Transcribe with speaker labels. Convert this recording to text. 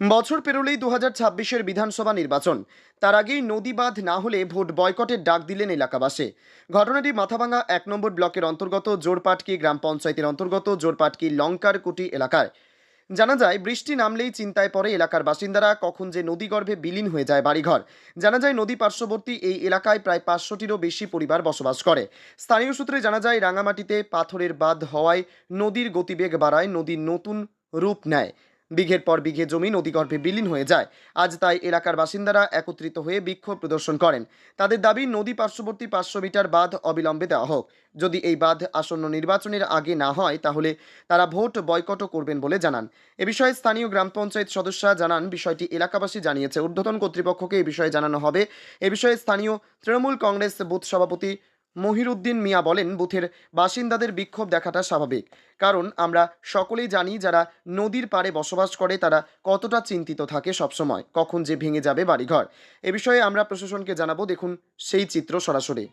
Speaker 1: বছর পেরোলেই দু হাজার ছাব্বিশের বিধানসভা নির্বাচন। তার আগেই নদী বাঁধ না হলে ভোট বয়কটের ডাক দিলেন এলাকাবাসী। ঘটনাটি মাথাভাঙা এক নম্বর ব্লকের অন্তর্গত জোরপাটকি গ্রাম পঞ্চায়েতের অন্তর্গত জোরপাটকি লঙ্কার কুটি এলাকায়। জানা যায়, বৃষ্টি নামলেই চিন্তায় পড়ে এলাকার বাসিন্দারা কখন যে নদীগর্ভে বিলীন হয়ে যায় বাড়িঘর। জানা যায়, নদী পার্শ্ববর্তী এই এলাকায় প্রায় পাঁচশোটিরও বেশি পরিবার বসবাস করে। স্থানীয় সূত্রে জানা যায়, রাঙামাটিতে পাথরের বাঁধ হওয়ায় নদীর গতিবেগ বাড়ায় নদীর নতুন রূপ নেয়। বিঘের পর বিঘে জমি নদীগর্ভে বিলীন হয়ে যায়। আজ তাই এলাকার বাসিন্দারা একত্রিত হয়ে বিক্ষোভ প্রদর্শন করেন। তাদের দাবি, নদী পার্শ্ববর্তী পাঁচশো মিটার বাঁধ অবিলম্বে দেওয়া হোক। যদি এই বাঁধ আসন্ন নির্বাচনের আগে না হয়, তাহলে তারা ভোট বয়কটও করবেন বলে জানান। এ বিষয়ে স্থানীয় গ্রাম পঞ্চায়েত সদস্যরা জানান, বিষয়টি এলাকাবাসী জানিয়েছে। ঊর্ধ্বতন কর্তৃপক্ষকে এ বিষয়ে জানানো হবে। এ বিষয়ে স্থানীয় তৃণমূল কংগ্রেস বুথ সভাপতি মহিরুদ্দিন মিয়া বলেন, বুথের বাসিন্দাদের বিক্ষোভ দেখাটা স্বাভাবিক। কারণ আমরা সকলেই জানি যারা নদীর পাড়ে বসবাস করে, তারা কতটা চিন্তিত থাকে সবসময়। কখন যে ভেঙে যাবে বাড়িঘর। এ বিষয়ে আমরা প্রশাসনকে জানাব। দেখুন সেই চিত্র সরাসরি।